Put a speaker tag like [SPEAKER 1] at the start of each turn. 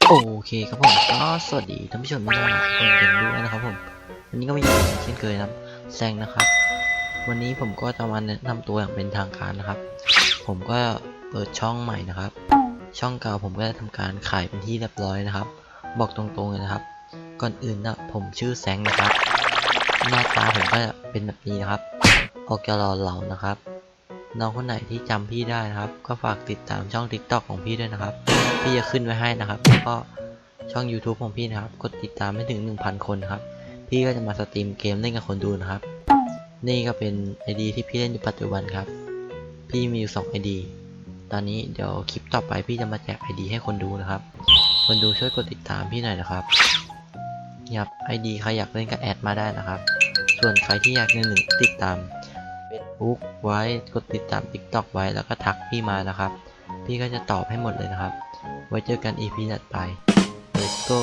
[SPEAKER 1] โอเคครับผมก็สวัสดีท่านผู้ชมทุกคนกันด้วยนะครับผมวันนี้ก็ไม่อยู่เช่นเคยนะแซงนะครับ วันนี้ผมก็จะมาแนะนำตัวอย่างเป็นทางการนะครับ ผมก็เปิดช่องใหม่นะครับ ช่องเก่าผมก็ได้ทำการขายเป็นที่เรียบร้อยนะครับ บอกตรงๆเลยนะครับ ก่อนอื่นนะผมชื่อแซงนะครับ หน้าตาผมก็จะเป็นแบบนี้นะครับออกจะหล่อเหลานะครับ น้องคนไหนที่จำพี่ได้นะครับ ก็ฝากติดตามช่อง TikTok ของพี่ด้วยนะครับ พี่จะขึ้นไว้ให้นะครับแล้วก็ช่อง YouTube ของพี่นะครับ กดติดตามให้ถึง 1,000 คนนะครับ พี่ก็จะมาสตรีมเกมเล่นกับคนดูนะครับ นี่ก็เป็น ID ที่พี่เล่นอยู่ปัจจุบันครับ พี่มีอยู่2 ID ตอนนี้เดี๋ยวคลิปต่อไปพี่จะมาแจก ID ให้คนดูนะครับ คนดูช่วยกดติดตามพี่หน่อยนะครับนะครับ ID ใครอยากเล่นกับแอดมาได้นะครับ ส่วนใครที่อยากหนึ่งหนึ่งติดตาม Facebook ไว้กดติดตาม TikTok ไว้แล้วก็ทักพี่มานะครับ พี่ก็จะตอบให้หมดเลยนะครับ ไว้เจอกัน EP ถัดไป Let's go